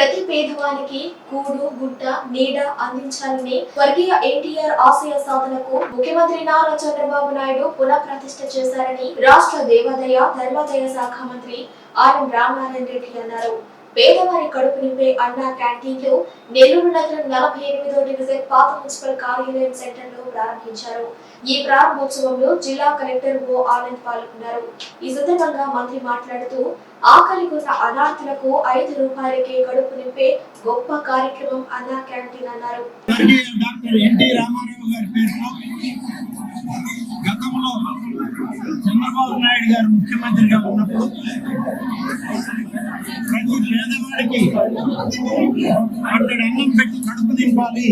ప్రతి పేదవానికి కూడు గుట్ట నీడ అందించాలని స్వర్గీయ ఎన్టీఆర్ ఆశయ సాధనకు ముఖ్యమంత్రి నారా చంద్రబాబు నాయుడు పునః ప్రతిష్ట చేశారని రాష్ట్ర దేవాదాయ ధర్మాదాయ శాఖ మంత్రి ఆర్ఎం రామనారాయణ రెడ్డి అన్నారు. పేదవారి కడుపు నింపే అన్నా క్యాంటీన్లు నెల్లూరు నగరం నలభై ఎనిమిదో డివిజన్ పాత మున్సిపల్ కార్యాలయం సెంటర్లో ప్రారంభించారు. ఈ ప్రారంభోత్సవంలో జిల్లా కలెక్టర్ ఓ ఆనంద్ పాల్గొన్నారు. ఈ సందర్భంగా మంత్రి మాట్లాడుతూ ఆకలి ఉన్న అనాథులకు ఐదు రూపాయలకే కడుపు నింపే గొప్ప కార్యక్రమం అన్నా క్యాంటీన్ అన్నారు. గతంలో చంద్రబాబు నాయుడు గారు ముఖ్యమంత్రిగా ఉన్నప్పుడు పేదవాడికి అక్కడ అన్నం పెట్టి కడుపు నింపాలి.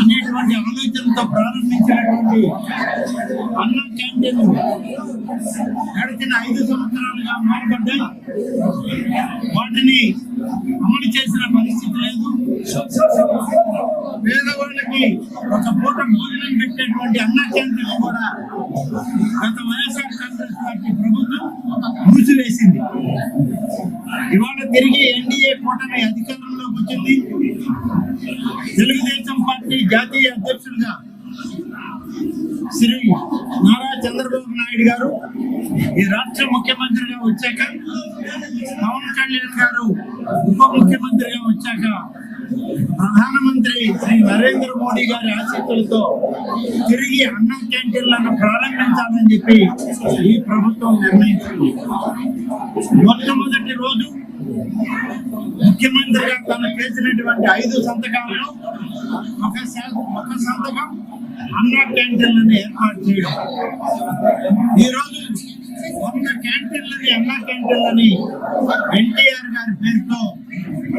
అనేటువంటి ఆలోచనతో ప్రారంభించినటువంటి అన్నం క్యాంటీన్ గడిచిన ఐదు సంవత్సరాలుగా మారబడ్డాయి వాటిని అమలు చేసిన పరిస్థితి లేదు. పేదవాళ్ళకి ఒక పూట భోజనం పెట్టేటువంటి అన్న కేంద్రం కూడా గత వైఎస్ఆర్ కాంగ్రెస్ పార్టీ ప్రభుత్వం మూసివేసింది ఇవాళ తిరిగి ఎన్డీఏ కూటమి అధికారంలోకి వచ్చింది. తెలుగుదేశం పార్టీ జాతీయ అధ్యక్షుడిగా శ్రీ నారా చంద్రబాబు నాయుడు గారు ఈ రాష్ట్ర ముఖ్యమంత్రిగా వచ్చాక పవన్ కళ్యాణ్ గారు ఉప ముఖ్యమంత్రిగా వచ్చాక ప్రధానమంత్రి శ్రీ నరేంద్ర మోడీ గారి ఆశీస్సులతో తిరిగి అన్న క్యాంటీన్లను ప్రారంభించాలని చెప్పి ఈ ప్రభుత్వం నిర్ణయించింది. మొట్టమొదటి రోజు ముఖ్యమంత్రిగా తను చేసినటువంటి ఐదు సంతకాలను ఒక ఒక సంతకం అన్న క్యాంటీన్లను ఏర్పాటు చేయడం. ఈ రోజు వంద క్యాంటీన్లని అన్నా క్యాంటీన్లని ఎన్టీఆర్ గారి పేరుతో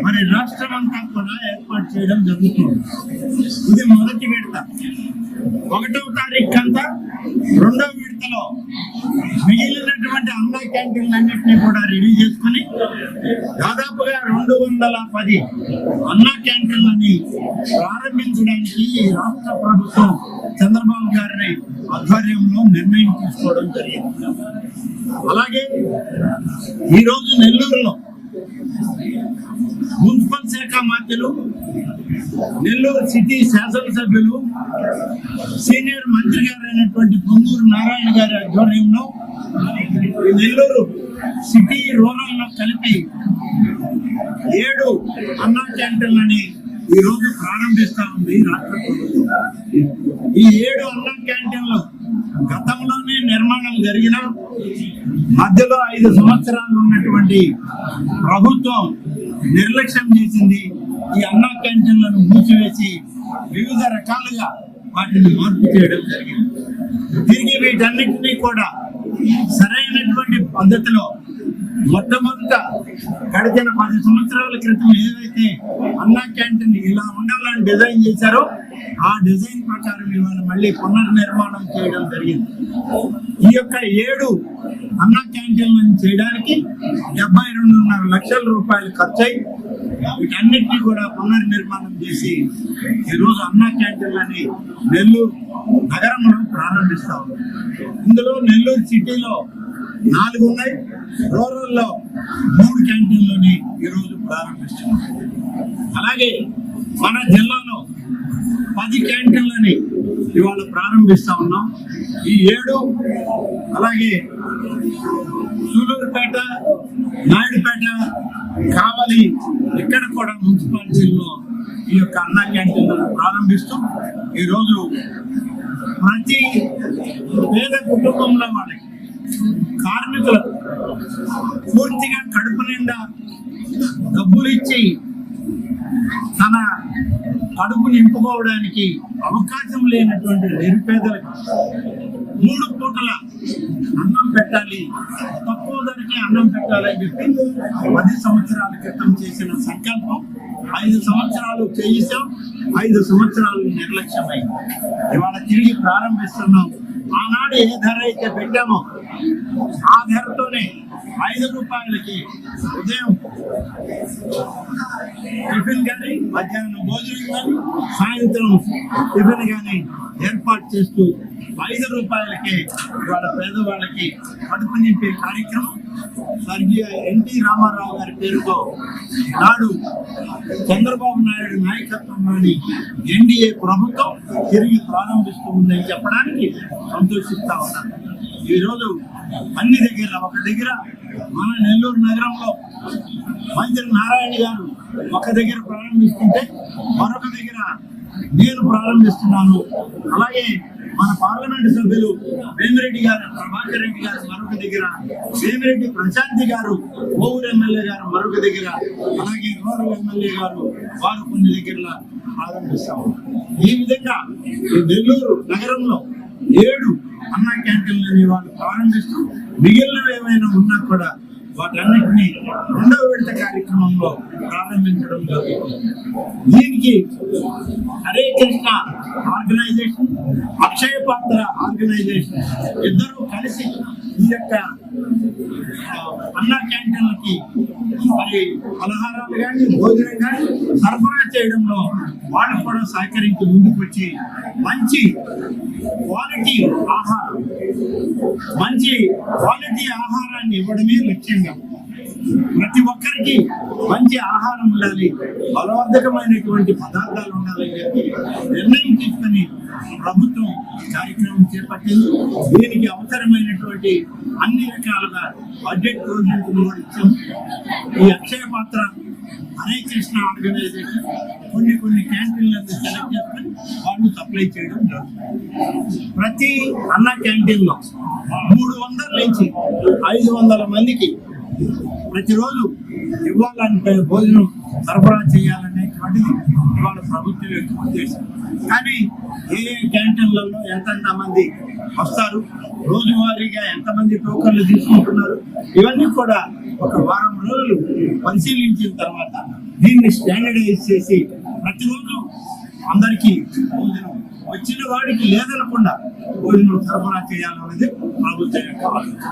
మరి రాష్ట్రం అంతా కూడా ఏర్పాటు చేయడం జరుగుతుంది. ఇది మొదటి విడత. ఒకటవ తారీఖు అంతా రెండవ విడతలో మిగిలినటువంటి అన్న క్యాంటీన్లన్నింటినీ కూడా రెడీ చేసుకుని దాదాపుగా రెండు వందల పది అన్న క్యాంటీన్లని ప్రారంభించడానికి ఈ రాష్ట్ర ప్రభుత్వం చంద్రబాబు గారి ఆధ్వర్యంలో నిర్ణయం తీసుకోవడం జరిగింది. అలాగే ఈరోజు నెల్లూరులో మున్సిపల్ శాఖ మంత్రులు నెల్లూరు సిటీ శాసనసభ్యులు సీనియర్ మంత్రి గారైనటువంటి పొంగూరు నారాయణ గారి ఆధ్వర్యంలో ఈ నెల్లూరు సిటీ రూరల్ కలిపి ఏడు అన్నా క్యాంటీన్లని ఈ రోజు ప్రారంభిస్తా ఉంది రాష్ట్ర ప్రభుత్వం. ఈ ఏడు అన్నా క్యాంటీన్లు గతంలో నిర్మాణం జరిగిన మధ్యలో ఐదు సంవత్సరాలు ఉన్నటువంటి ప్రభుత్వం నిర్లక్ష్యం చేసింది ఈ అన్నా క్యాంటీన్లను మూసివేసి వివిధ రకాలుగా వాటిని మార్పు చేయడం జరిగింది. తిరిగి వీటన్నిటినీ కూడా సరైనటువంటి పద్ధతిలో మొట్టమొదట గడిచిన పది సంవత్సరాల క్రితం ఏదైతే అన్నా క్యాంటీన్ ఇలా ఉండాలని డిజైన్ చేశారో ఆ డిజైన్ ప్రకారం ఇవాళ మళ్ళీ పునర్నిర్మాణం చేయడం జరిగింది. ఈ యొక్క ఏడు అన్న క్యాంటీన్లను చేయడానికి డెబ్బై రెండున్నర లక్షల రూపాయలు ఖర్చు అయి వీటన్నిటినీ కూడా పునర్నిర్మాణం చేసి ఈరోజు అన్నా క్యాంటీన్లని నెల్లూరు నగరంలో ప్రారంభిస్తా ఉన్నాం. ఇందులో నెల్లూరు సిటీలో నాలుగు ఉన్నాయి. రూరల్లో మూడు క్యాంటీన్లని ఈరోజు ప్రారంభిస్తున్నాం. అలాగే మన జిల్లాలో పది క్యాంటీన్లని ఇవాళ ప్రారంభిస్తా ఉన్నాం. ఈ ఏడు అలాగే సూలూరుపేట నాయుడుపేట కావలి ఇక్కడ కూడా మున్సిపాలిటీల్లో ఈ యొక్క అన్న క్యాంటీన్లను ప్రారంభిస్తూ. ఈరోజు ప్రతి పేద కుటుంబంలో వాళ్ళకి కార్మికులకు పూర్తిగా కడుపు నిండా డబ్బులు ఇచ్చి తన కడుపు నింపుకోవడానికి అవకాశం లేనటువంటి నిరుపేదలకు మూడు పూటల అన్నం పెట్టాలి. తక్కువ ధరకే అన్నం పెట్టాలని చెప్పి పది సంవత్సరాల క్రితం చేసిన సంకల్పం ఐదు సంవత్సరాలు చేయిస్తాం ఐదు సంవత్సరాలు నిర్లక్ష్యమైంది ఇవాళ తిరిగి ప్రారంభిస్తున్నాం. ఆనాడు ఏ ధర అయితే పెట్టామో ఆ ధరతోనే ఐదు రూపాయలకి ఉదయం టిఫిన్ కానీ మధ్యాహ్నం భోజనం కానీ సాయంత్రం టిఫిన్ కానీ ఏర్పాటు చేస్తూ ఐదు రూపాయలకే వాళ్ళ పేదవాళ్ళకి కడుపు నింపే కార్యక్రమం. స్వర్గీయ ఎన్టీ రామారావు గారి పేరుతో నాడు చంద్రబాబు నాయుడు నాయకత్వంలోని ఎన్డీఏ ప్రభుత్వం తిరిగి ప్రారంభిస్తూ ఉందని చెప్పడానికి సంతోషిస్తా ఉన్నాను. ఈరోజు అన్ని దగ్గర ఒక దగ్గర మన నెల్లూరు నగరంలో మంత్రి నారాయణ గారు ఒక దగ్గర ప్రారంభిస్తుంటే మరొక దగ్గర నేను ప్రారంభిస్తున్నాను. అలాగే మన పార్లమెంట్ సభ్యులు వేమిరెడ్డి గారు ప్రభాకర్ రెడ్డి గారు మరొక దగ్గర వేమిరెడ్డి ప్రశాంతి గారు కోవూరు ఎమ్మెల్యే గారు మరొక దగ్గర అలాగే రూరల్ ఎమ్మెల్యే గారు వారు కొన్ని దగ్గర ప్రారంభిస్తాము. ఈ విధంగా నెల్లూరు నగరంలో ఏడు అన్నా క్యాంటీన్లని వాళ్ళు ప్రారంభిస్తూ మిగిలినవి ఏమైనా ఉన్నా కూడా వాటన్నిటిని రెండవ విడత కార్యక్రమంలో ప్రారంభించడం జరుగుతుంది. దీనికి హరే కృష్ణ ఆర్గనైజేషన్ అక్షయ పాత్ర ఆర్గనైజేషన్ ఇద్దరు కలిసి ఈ యొక్క అన్న అన్నా క్యాంటీన్లకి మరి పలహారాలు కానీ భోజనం కానీ సరఫరా చేయడంలో వాళ్ళు కూడా సహకరించి ముందుకు వచ్చి మంచి క్వాలిటీ ఆహారం మంచి క్వాలిటీ ఆహారాన్ని ఇవ్వడమే లక్ష్యంగా ప్రతి ఒక్కరికి మంచి ఆహారం ఉండాలి బలవర్ధకమైనటువంటి పదార్థాలు ఉండాలని చెప్పి నిర్ణయం తీసుకుని ప్రభుత్వం కార్యక్రమం చేపట్టింది. దీనికి అవసరమైనటువంటి అన్ని రకాలుగా బడ్జెట్ ప్రొవిజన్స్ కూడా ఇచ్చాం ఈ అక్షయ పాత్ర హరే కృష్ణ ఆర్గనైజేషన్ కొన్ని కొన్ని క్యాంటీన్లను సెలెక్ట్ చేసుకుని వాళ్ళు సప్లై చేయడం జరుగుతుంది. ప్రతి అన్న క్యాంటీన్లో మూడు వందల నుంచి ఐదు వందల మందికి ప్రతిరోజు ఇవ్వాలంటే భోజనం సరఫరా చేయాలనేటువంటిది ఇవాళ ప్రభుత్వం యొక్క ఉద్దేశం. కానీ ఏ ఏ క్యాంటీన్లలో ఎంతెంత మంది వస్తారు? రోజువారీగా ఎంతమంది టోకన్లు తీసుకుంటున్నారు? ఇవన్నీ కూడా ఒక వారం రోజులు పరిశీలించిన తర్వాత దీన్ని స్టాండర్డైజ్ చేసి ప్రతిరోజు అందరికీ భోజనం వచ్చిన వాడికి లేదనకుండా భోజనం సరఫరా చేయాలనేది ప్రభుత్వం యొక్క ఆలోచన.